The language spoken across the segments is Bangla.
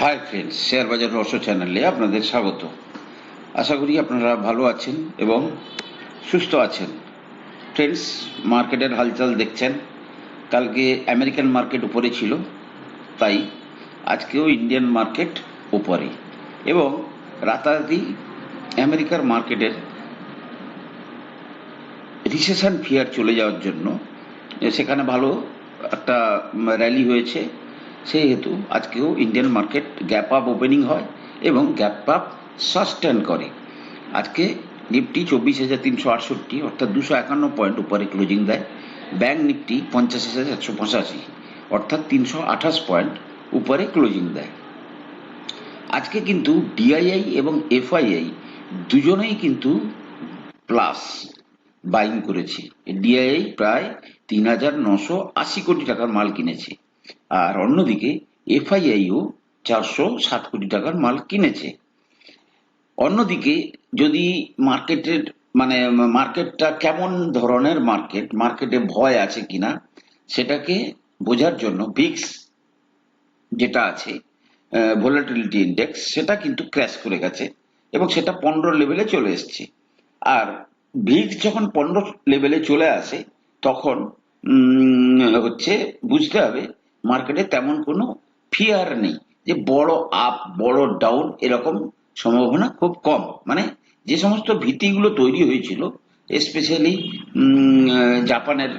হাই ফ্রেন্ডস শেয়ার বাজার রহস্য চ্যানেলে আপনাদের স্বাগত। আশা করি আপনারা ভালো আছেন এবং সুস্থ আছেন। ফ্রেন্ডস মার্কেটের হালচাল দেখছেন। কালকে আমেরিকান মার্কেট উপরে ছিল, তাই আজকেও ইন্ডিয়ান মার্কেট উপরে। এবং রাতারাতি আমেরিকার মার্কেটের রিসেশন ফিয়ার চলে যাওয়ার জন্য, সেখানে ভালো একটা র্যালি হয়েছে। সেহেতু আজকেও Indian market gap up opening হয় এবং গ্যাপ আপ সাস্টেন করে। আজকে নিফটি চব্বিশ হাজার তিনশো আটষট্টি অর্থাৎ দুশো একান্ন পয়েন্ট উপরে ক্লোজিং দেয়। ব্যাংক নিফটি পঞ্চাশ হাজার একশো পঁচাশি অর্থাৎ তিনশো আঠাশ পয়েন্ট উপরে ক্লোজিং দেয়। আজকে কিন্তু ডিআইআই এবং এফআইআই দুজনেই কিন্তু প্লাস বাইং করেছে। ডিআইআই প্রায় তিন হাজার নশো আশি কোটি টাকার মাল কিনেছে। আর অন্যদিকে এফআইআইও চারশো ষাট কোটি টাকার মাল কিনেছে। অন্যদিকে যদি মার্কেটের মানে মার্কেটটা কেমন ধরনের মার্কেট, মার্কেটে ভয় আছে কিনা, সেটাকে বোঝার জন্য ভিক্স যেটা আছে ভোলাটিলিটি ইন্ডেক্স সেটা কিন্তু ক্র্যাশ করে গেছে এবং সেটা পনেরো লেভেলে চলে এসছে। আর ভিক্স যখন পনেরো লেভেলে চলে আসে, তখন হচ্ছে বুঝতে হবে মার্কেটে তেমন কোনো ফিয়ার নেই যে বড় আপ বড় ডাউন এরকম সম্ভাবনা খুব কম। মানে যে সমস্ত ভীতিগুলো তৈরি হয়েছিল স্পেশালি জাপানের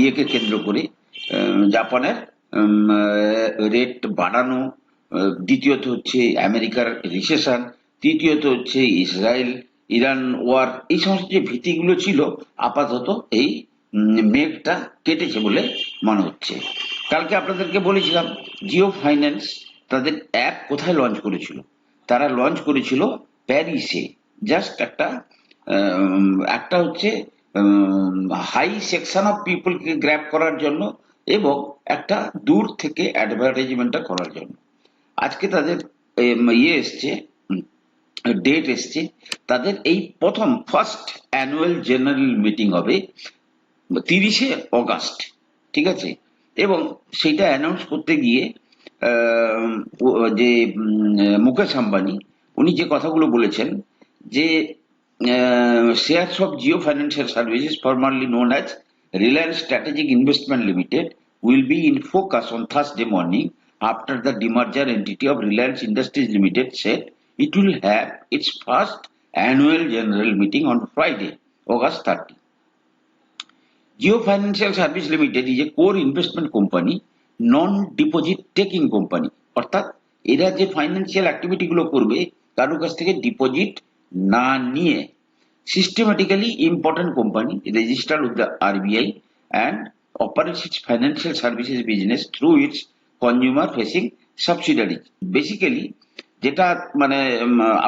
ইয়েকে কেন্দ্র করে জাপানের রেট বাড়ানো দ্বিতীয়ত হচ্ছে আমেরিকার রিসেশন তৃতীয়ত হচ্ছে ইসরায়েল, ইরান ওয়ার এই সমস্ত যে ভীতিগুলো ছিল, আপাতত এই মেঘটা কেটেছে বলে মনে হচ্ছে। কালকে আপনাদেরকে বলেছিলাম, জিও ফাইন্যান্স তাদের অ্যাপ কোথায় লঞ্চ করেছিল? তারা লঞ্চ করেছিল প্যারিসে। জাস্ট একটা একটা হচ্ছে হাই সেকশন অফ পিপলকে গ্র্যাপ করার জন্য এবং একটা দূর থেকে অ্যাডভার্টাইজমেন্টটা করার জন্য। আজকে তাদের ইয়ে এসছে ডেট এসছে। তাদের এই প্রথম ফার্স্ট অ্যানুয়াল জেনারেল মিটিং হবে তিরিশে অগাস্ট, ঠিক আছে? এবং সেটা অ্যানাউন্স করতে গিয়ে যে মুকেশ আম্বানি, উনি যে কথাগুলো বলেছেন যে shares of Jio financial services formerly known as Reliance strategic investment limited will be in focus on Thursday morning after the demerger entity of Reliance Industries limited set it will have its first annual general meeting on Friday August thirty Jio financial service limited is a core investment company non deposit taking company অর্থাৎ এরা যে ফাইন্যান্সিয়াল অ্যাক্টিভিটিগুলো করবে কারোর কাছ থেকে ডিপোজিট না নিয়ে systematically important company registered with the RBI and operates its financial services business through its consumer facing subsidiary basically যেটা মানে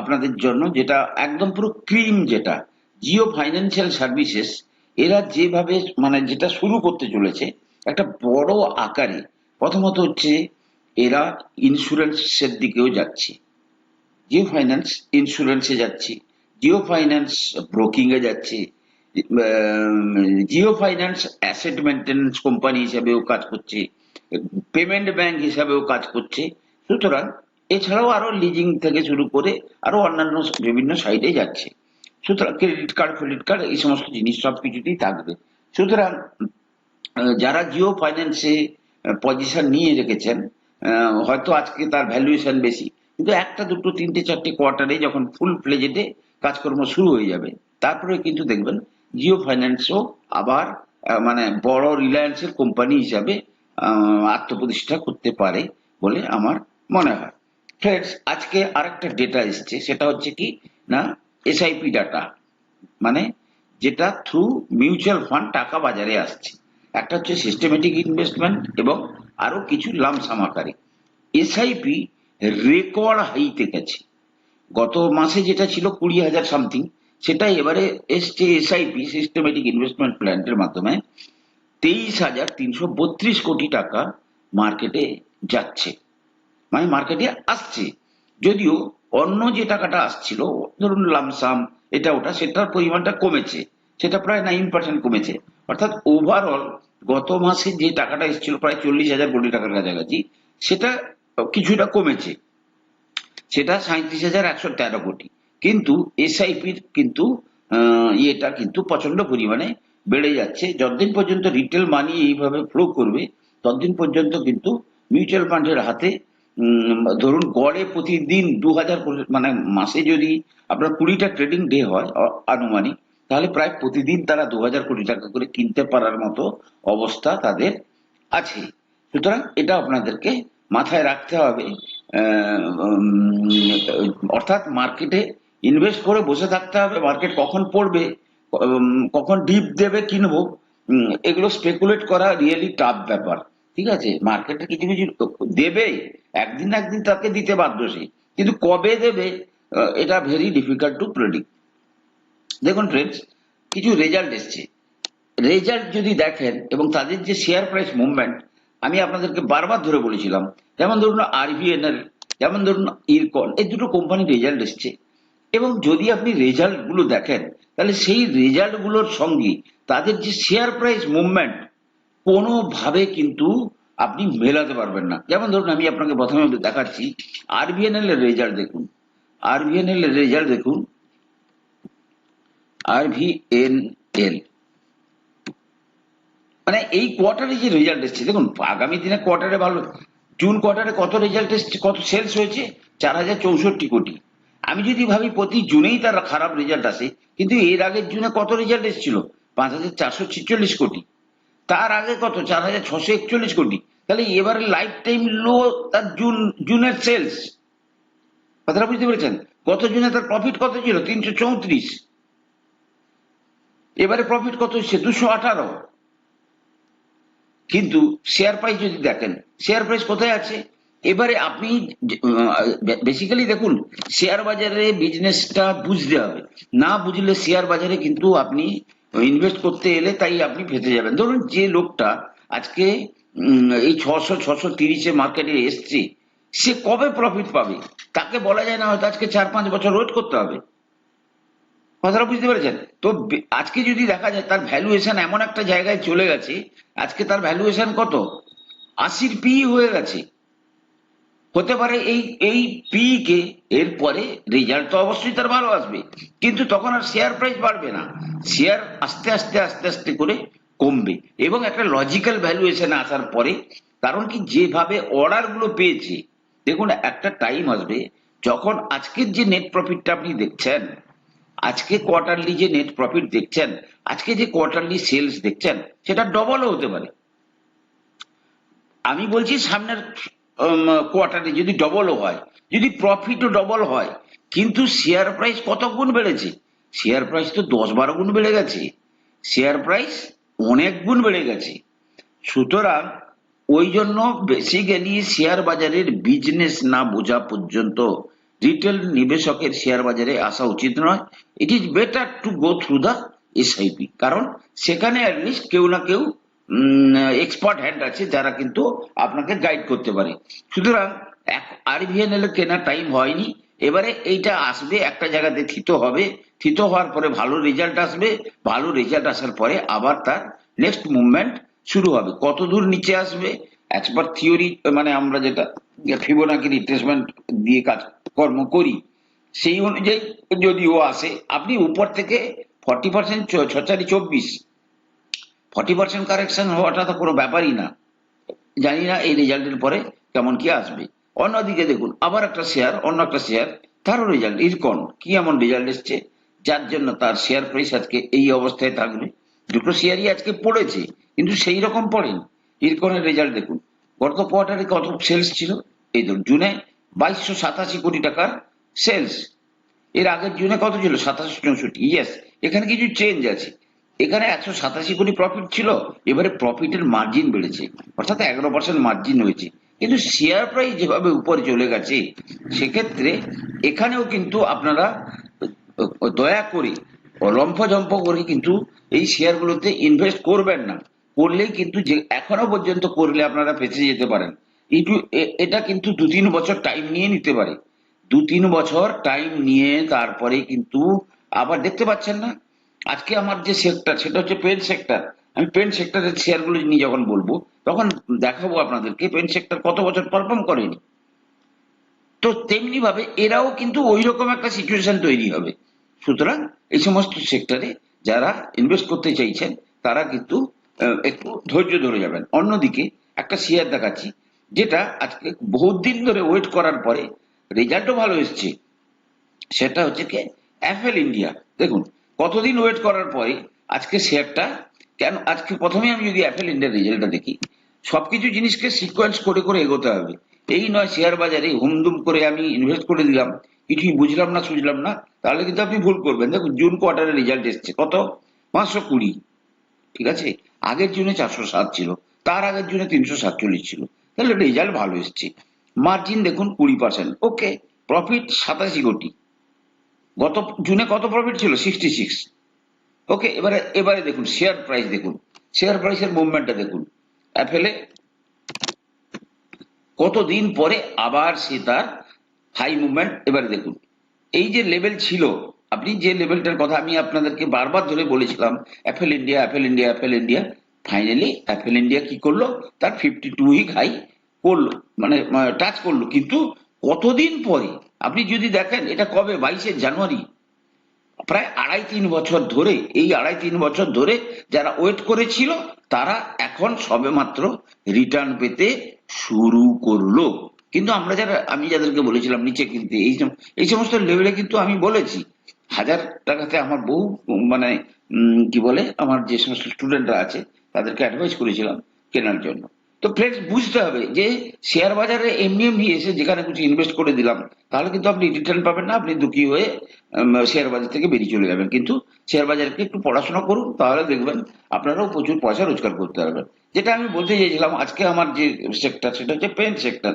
আপনাদের জন্য, যেটা একদম পুরো ক্রিম যেটা জিও ফাইন্যান্সিয়াল সার্ভিসেস এরা যেভাবে মানে যেটা শুরু করতে চলেছে, একটা বড় আকারে প্রথমত হচ্ছে এরা ইন্স্যুরেন্সের দিকেও যাচ্ছে। জিও ফাইন্যান্স ইন্স্যুরেন্সে যাচ্ছে জিও ফাইন্যান্স ব্রোকিং এ যাচ্ছে Jio finance asset maintenance company হিসাবেও কাজ করছে পেমেন্ট ব্যাংক হিসাবেও কাজ করছে। সুতরাং এছাড়াও আরও লিজিং থেকে শুরু করে আরও অন্যান্য বিভিন্ন সাইডে যাচ্ছে। সুতরাং ক্রেডিট কার্ড ক্রেডিট কার্ড এই সমস্ত জিনিস সব কিছুতেই থাকবে। সুতরাং যারা জিও ফাইন্যান্সে পজিশন নিয়ে রেখেছেন হয়তো আজকে তার ভ্যালুয়েশন বেশি। কিন্তু একটা, দুটো, তিনটে, চারটে কোয়ার্টারে যখন ফুল প্লেজেডে কাজকর্ম শুরু হয়ে যাবে, তারপরে কিন্তু দেখবেন জিও ফাইন্যান্সও আবার মানে বড় রিলায়েন্সের কোম্পানি হিসাবে আত্মপ্রতিষ্ঠা করতে পারে বলে আমার মনে হয়। ফ্রেন্ডস আজকে আরেকটা ডেটা এসছে, সেটা হচ্ছে কি, না এসআইপি ডাটা মানে যেটা থ্রু মিউচুয়াল ফান্ড টাকা বাজারে আসছে। একটা হচ্ছে সিস্টেমেটিক ইনভেস্টমেন্ট এবং আরও কিছু লামসাম আকারে। এসআইপি রেকর্ড হাইতে গেছে। গত মাসে যেটা ছিল কুড়ি হাজার সামথিং সেটা এবারে এসছে এসআইপি সিস্টেমেটিক ইনভেস্টমেন্ট প্ল্যানের মাধ্যমে তেইশ হাজার তিনশো বত্রিশ কোটি টাকা মার্কেটে যাচ্ছে। মানে মার্কেটে আসছে। যদিও অন্য যে টাকাটা আসছিল, ধরুন লামসাম এটা ওটা, সেটার পরিমাণটা কমেছে। সেটা প্রায় নাইন পার্সেন্ট কমেছে। অর্থাৎ ওভারঅল গত মাসে যে টাকাটা এসেছিল, প্রায় চল্লিশ হাজার কোটি টাকার কাছাকাছি, সেটা কিছুটা কমেছে। সেটা সাঁত্রিশ হাজার একশো তেরো কোটি। কিন্তু এসআইপির কিন্তু ইয়েটা কিন্তু প্রচণ্ড পরিমাণে বেড়ে যাচ্ছে। যতদিন পর্যন্ত রিটেল মানি এইভাবে ফ্লো করবে, ততদিন পর্যন্ত কিন্তু মিউচুয়াল ফান্ডের হাতে ধরুন গড়ে প্রতিদিন দু হাজার মানে মাসে যদি আপনার কুড়িটা ট্রেডিং ডে হয় আনুমানিক, তাহলে প্রায় প্রতিদিন তারা দু হাজার কোটি টাকা করে কিনতে পারার মতো অবস্থা তাদের আছে। সুতরাং এটা আপনাদেরকে মাথায় রাখতে হবে। অর্থাৎ মার্কেটে ইনভেস্ট করে বসে থাকতে হবে। মার্কেট কখন পড়বে কখন ডিপ দেবে কিনবো এগুলো স্পেকুলেট করা রিয়েলি টাফ ব্যাপার। ঠিক আছে? মার্কেটে কিছু কিছু দেবে একদিন একদিন তাকে দিতে বাধ্য সে। কিন্তু কবে দেবে এটা ভেরি ডিফিকাল্ট টু প্রেডিক্ট দেখুন ফ্রেন্ডস কিছু রেজাল্ট এসছে। রেজাল্ট যদি দেখেন এবং তাদের যে শেয়ার প্রাইস মুভমেন্ট আমি আপনাদেরকে বারবার ধরে বলেছিলাম, যেমন ধরুন আরবিএনএল যেমন ধরুন ইরকন এই দুটো কোম্পানির রেজাল্ট এসছে। এবং যদি আপনি রেজাল্টগুলো দেখেন, তাহলে সেই রেজাল্টগুলোর সঙ্গে তাদের যে শেয়ার প্রাইস মুভমেন্ট কোনোভাবে কিন্তু আপনি মেলাতে পারবেন না। যেমন ধরুন, আমি আপনাকে প্রথমে দেখাচ্ছি আরবিএনএল এর রেজাল্ট দেখুন। আরবিএনএল এর রেজাল্ট দেখুন। আরভিএনএল মানে এই কোয়ার্টারে যে রেজাল্ট এসছে, দেখুন, আগামী দিনে কোয়ার্টারে ভালো জুন কোয়ার্টারে কত রেজাল্ট এসছে, কত সেলস হয়েছে? চার হাজার চৌষট্টি কোটি। আমি যদি ভাবি প্রতি জুনেই তার খারাপ রেজাল্ট আসে, কিন্তু এর আগের জুনে কত রেজাল্ট এসেছিল? পাঁচ হাজার চারশো ছেচল্লিশ কোটি। তার আগে কত? চার হাজার ছশো একচল্লিশ কোটি। তাহলে এবারে লাইফ টাইম লো তার জুন জুনের সেলস কথাটা বুঝতে পেরেছেন? গত জুনে তার প্রফিট কত ছিল? তিনশো চৌত্রিশ। এবারে প্রফিট কত হচ্ছে? দুশো আঠারো। কিন্তু শেয়ার প্রাইস যদি দেখেন শেয়ার প্রাইস কোথায় আছে? এবারে আপনি বেসিক্যালি দেখুন শেয়ার বাজারে বিজনেসটা বুঝতে হবে। না বুঝলে শেয়ার বাজারে কিন্তু আপনি ইনভেস্ট করতে এলে তাই আপনি ফেঁসে যাবেন। ধরুন যে লোকটা আজকে এই ছশো ছশো তিরিশে মার্কেটে এসছে, সে কবে প্রফিট পাবে? তাকে বলা যায় না হয়তো আজকে চার পাঁচ বছর ওয়েট করতে হবে। কথাটা বুঝতে পেরেছেন? তো আজকে যদি দেখা যায় তার ভ্যালুয়েশন এমন একটা জায়গায় চলে গেছে, আজকে তার ভ্যালুয়েশন কত? আশির পি হয়ে গেছে। হতে পারে এই এই পি কে এরপরে রেজাল্ট তো অবশ্যই তার ভালো আসবে। কিন্তু তখন আর শেয়ার প্রাইস বাড়বে না। শেয়ার আস্তে আস্তে আস্তে আস্তে করে কমবে। এবং একটা লজিক্যাল ভ্যালুয়েশন আসার পরে, কারণ কি যেভাবে অর্ডারগুলো পেয়েছে, দেখুন, একটা টাইম আসবে, যখন আজকের যে নেট প্রফিটটা আপনি দেখছেন, আজকে কোয়ার্টারলি যে নেট প্রফিট দেখছেন, আজকে যে কোয়ার্টারলি সেলস দেখছেন, সেটা ডবলও হতে পারে। আমি বলছি সামনের কোয়ার্টারে যদি ডবলও হয়, যদি প্রফিটও ডবল হয়, কিন্তু শেয়ার প্রাইস কত গুণ বেড়েছে? শেয়ার প্রাইস তো দশ বারো গুণ বেড়ে গেছে। শেয়ার প্রাইস অনেক গুণ বেড়ে গেছে। সুতরাং ওই জন্য বেসিক্যালি শেয়ার বাজারের বিজনেস না বোঝা পর্যন্ত রিটেল নিবেশকের শেয়ার বাজারে আসা উচিত নয়। It is better to go through the SIP কারণ সেখানে অ্যাটলিস্ট কেউ না কেউ এক্সপার্ট হ্যান্ড আছে যারা কিন্তু আপনাকে গাইড করতে পারে। সুতরাং আরভিএনএল এর কেনার টাইম হয়নি, এবারে এইটা আসবে, একটা জায়গাতে থিত হবে, থিত হওয়ার পরে ভালো রেজাল্ট আসবে, ভালো রেজাল্ট আসার পরে আবার তার নেক্সট মুভমেন্ট শুরু হবে। কত দূর নিচে আসবে এক্সপার্ট থিওরি মানে আমরা যেটা ফিবোনাকি রিট্রেসমেন্ট দিয়ে কাজ, কর্ম করি, সেই অনুযায়ী যদি ও আসে, আপনি উপর থেকে ফর্টি পার্সেন্ট ছচারি চব্বিশ ফর্টি পার্সেন্ট কারেকশন হওয়াটা তো কোনো ব্যাপারই না। জানি না এই রেজাল্টের পরে কেমন কি আসবে। অন্যদিকে দেখুন, আবার একটা শেয়ার অন্য একটা শেয়ার তারও রেজাল্ট ইরকন কি এমন রেজাল্ট এসছে? যার জন্য তার শেয়ার প্রাইস আজকে এই অবস্থায় থাকবে। দুটো শেয়ারই আজকে পড়েছে, কিন্তু সেই রকম পড়েনি। ইরকনের রেজাল্ট দেখুন, গত কোয়ার্টারে কত সেলস ছিল? এই ধরুন, জুনে বাইশশো সাতাশি কোটি টাকার সেলস এর আগের জুনে কত ছিল? সাতাশশো চৌষট্টি। ইয়েস এখানে কিছু চেঞ্জ আছে। এখানে একশো সাতাশি কোটি প্রফিট ছিল, এবারে প্রফিটের মার্জিন বেড়েছে, অর্থাৎ এগারো পার্সেন্ট মার্জিন হয়েছে। কিন্তু শেয়ার প্রাইস যেভাবে উপরে চলে গেছে, সেক্ষেত্রে এখানেও কিন্তু আপনারা দয়া করে লম্ফজম্প করে কিন্তু এই শেয়ারগুলোতে ইনভেস্ট করবেন না। করলেই কিন্তু যে, এখনও পর্যন্ত করলে আপনারা ফেঁসে যেতে পারেন। এ- এটা কিন্তু দু তিন বছর টাইম নিয়ে নিতে পারে। দু তিন বছর টাইম নিয়ে তারপরে কিন্তু আবার দেখতে পাচ্ছেন না আজকে আমার যে সেক্টর সেটা হচ্ছে পেন সেক্টর আমি পেন সেক্টরের শেয়ারগুলো নিয়ে যখন বলব, তখন দেখাবো আপনাদেরকে পেন সেক্টর কত বছর পারফর্ম করেনি। তো তেমনি ভাবে এরাও কিন্তু ওই রকম একটা সিচুয়েশন তৈরি হবে। সুতরাং এই সমস্ত সেক্টরে যারা ইনভেস্ট করতে চাইছেন, তারা কিন্তু একটু ধৈর্য ধরে যাবেন। অন্যদিকে একটা শেয়ার দেখাচ্ছি, যেটা আজকে বহুত দিন ধরে ওয়েট করার পরে রেজাল্টও ভালো এসছে। সেটা হচ্ছে কি অ্যাপেল ইন্ডিয়া দেখুন কতদিন ওয়েট করার পরে আজকে শেয়ারটা কেন আজকে প্রথমে আমি যদি অ্যাপেল ইন্ডিয়ার রেজাল্টটা দেখি, সবকিছু জিনিসকে সিকোয়েন্স করে করে এগোতে হবে। এই নয় শেয়ার বাজারে হুমদুম করে আমি ইনভেস্ট করে দিলাম, কিছুই বুঝলাম না, সুঝলাম না, তাহলে কিন্তু আপনি ভুল করবেন। দেখুন জুন কোয়ার্টারের রেজাল্ট এসছে। কত? পাঁচশো কুড়ি। ঠিক আছে? আগের জুনে চারশো সাত ছিল, তার আগের জুনে তিনশো সাতচল্লিশ ছিল। তাহলে রেজাল্ট ভালো এসছে। মার্জিন দেখুন কুড়ি পার্সেন্ট ওকে প্রফিট সাতাশি কোটি। গত জুনে কত প্রফিট ছিল? সিক্সটি সিক্স ওকে এবারে এবারে দেখুন শেয়ার প্রাইস দেখুন। শেয়ার প্রাইসের মুভমেন্টটা দেখুন। অ্যাপেলে কতদিন পরে আবার সে তার হাই মুভমেন্ট এবারে দেখুন। এই যে লেভেল ছিল, আপনি যে লেভেলটার কথা আমি আপনাদেরকে বারবার ধরে বলেছিলাম Apple India Apple India Apple India finally Apple India কি করল? তার ফিফটি টু উইক হাই করল মানে টাচ করল। কিন্তু কতদিন পরে আপনি যদি দেখেন, এটা কবে? বাইশে জানুয়ারি। প্রায় আড়াই তিন বছর ধরে, এই আড়াই তিন বছর ধরে যারা ওয়েট করেছিল, তারা এখন সবেমাত্র রিটার্ন পেতে শুরু করল। কিন্তু আমরা যারা, আমি যাদেরকে বলেছিলাম নিচে কিনতে, এই এই সমস্ত লেভেলে কিন্তু আমি বলেছি, হাজার টাকাতে আমার বহু মানে কি বলে, আমার যে সমস্ত স্টুডেন্টরা আছে, তাদেরকে অ্যাডভাইস করেছিলাম কেনার জন্য। তো ফ্রেন্ডস বুঝতে হবে যে শেয়ার বাজারে এমনি এমনি এসে যেখানে কিছু ইনভেস্ট করে দিলাম, তাহলে কিন্তু আপনি রিটার্ন পাবেন না, আপনি দুঃখী হয়ে শেয়ার বাজার থেকে বেরিয়ে চলে যাবেন। কিন্তু শেয়ার বাজারকে একটু পড়াশোনা করুন, তাহলে দেখবেন আপনারাও প্রচুর পয়সা রোজগার করতে পারবেন। যেটা আমি বলতে চাইছিলাম আজকে আমার যে সেক্টর সেটা হচ্ছে পেন সেক্টর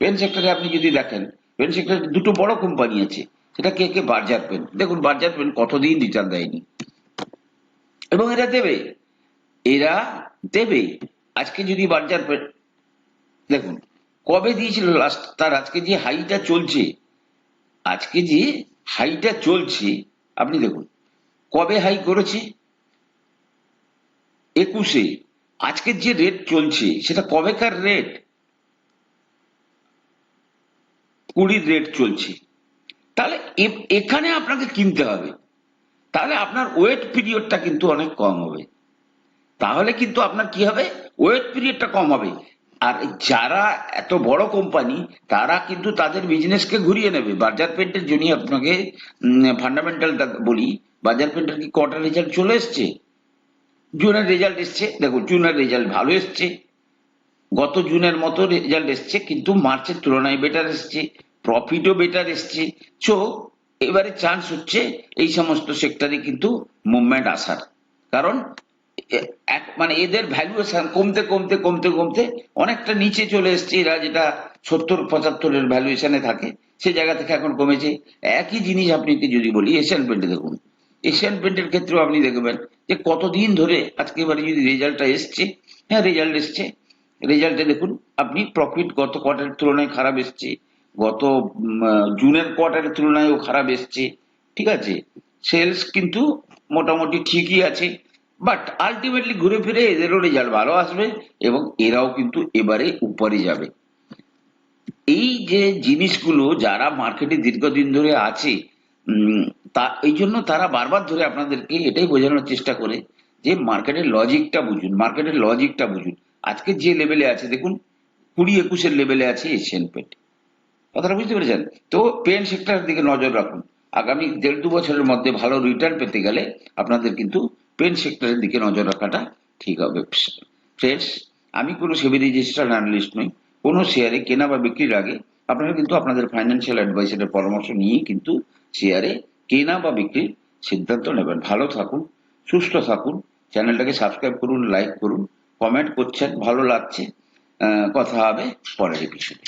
পেন সেক্টরে আপনি যদি দেখেন পেন সেক্টরে দুটো বড় কোম্পানি আছে, সেটা কে কে বার্জার পেন দেখুন বার্জার পেন কতদিন রিটার্ন দেয়নি। এবং এরা দেবে এরা দেবে। আজকে যদি বার্জার দেখুন, কবে দিয়েছিল লাস্ট তার আজকে যে হাইটা চলছে, আজকে যে হাইটা চলছে, আপনি দেখুন, কবে হাই করেছে? একুশে। আজকের যে রেট চলছে, সেটা কবেকার রেট কুড়ির রেট চলছে। তাহলে এখানে আপনাকে কিনতে হবে। তাহলে আপনার ওয়েট পিরিয়ডটা কিন্তু অনেক কম হবে। তাহলে কিন্তু আপনার কি হবে? ওয়েট পিরিয়ডটা কম হবে। আর যারা এত বড় কোম্পানি তারা কিন্তু তাদের বিজনেসকে ঘুরিয়ে নেবে। বাজার পেন্টের জন্য আপনাকে ফান্ডামেন্টালটা বলি, বাজার পেন্টের কি কটা রেজাল্ট চলে এসছে? জুনের রেজাল্ট এসছে। দেখুন জুনের রেজাল্ট ভালো এসছে। গত জুনের মতো রেজাল্ট এসছে, কিন্তু মার্চের তুলনায় বেটার এসছে প্রফিটও বেটার এসছে। সো এবারে চান্স হচ্ছে এই সমস্ত সেক্টরে কিন্তু মুভমেন্ট আসার। কারণ মানে এদের ভ্যালুয়েশন কমতে কমতে কমতে কমতে অনেকটা নিচে চলে এসছে এরা যেটা সত্তর, পঁচাত্তরের ভ্যালুয়েশনে থাকে, সে জায়গা থেকে এখন কমেছে। একই জিনিস আপনাকে যদি বলি এশিয়ান পেন্টে দেখুন। এশিয়ান পেন্টের ক্ষেত্রেও আপনি দেখবেন যে কতদিন ধরে আজকে এবারে যদি রেজাল্টটা এসছে হ্যাঁ রেজাল্ট এসছে। রেজাল্টে দেখুন, আপনি প্রফিট গত কোয়ার্টারের তুলনায় খারাপ এসছে, গত জুনের কোয়ার্টারের তুলনায়ও খারাপ এসছে, ঠিক আছে? সেলস কিন্তু মোটামুটি ঠিকই আছে বাট আলটিমেটলি ঘুরে ফিরে এদেরও রেজাল্ট ভালো আসবে এবং এরাও কিন্তু এবারে উপরে যাবে। এই যে জিনিসগুলো যারা মার্কেটে দীর্ঘদিন ধরে আছে তা, এই জন্য তারা বারবার ধরে আপনাদেরকে এটাই বোঝানোর চেষ্টা করে যে মার্কেটের লজিকটা বুঝুন মার্কেটের লজিকটা বুঝুন। আজকে যে লেভেলে আছে, দেখুন, কুড়ি একুশের লেভেলে আছে এশিয়ান পেন্ট কথাটা বুঝতে পেরেছেন? তো পেন সেক্টরের দিকে নজর রাখুন। আগামী দেড় দু বছরের মধ্যে ভালো রিটার্ন পেতে গেলে আপনাদের কিন্তু পেন সেক্টরের দিকে নজর রাখাটা ঠিক হবে। ফ্রেন্ডস আমি কোনো সেবি রেজিস্টার্ড অ্যানালিস্ট নই। কোনো শেয়ারে কেনা বা বিক্রির আগে আপনারা কিন্তু আপনাদের ফাইন্যান্সিয়াল অ্যাডভাইসারের পরামর্শ নিয়ে কিন্তু শেয়ারে কেনা বা বিক্রির সিদ্ধান্ত নেবেন। ভালো থাকুন, সুস্থ থাকুন, চ্যানেলটাকে সাবস্ক্রাইব করুন লাইক করুন কমেন্ট করছেন, ভালো লাগছে কথা হবে পরের এপিসোডে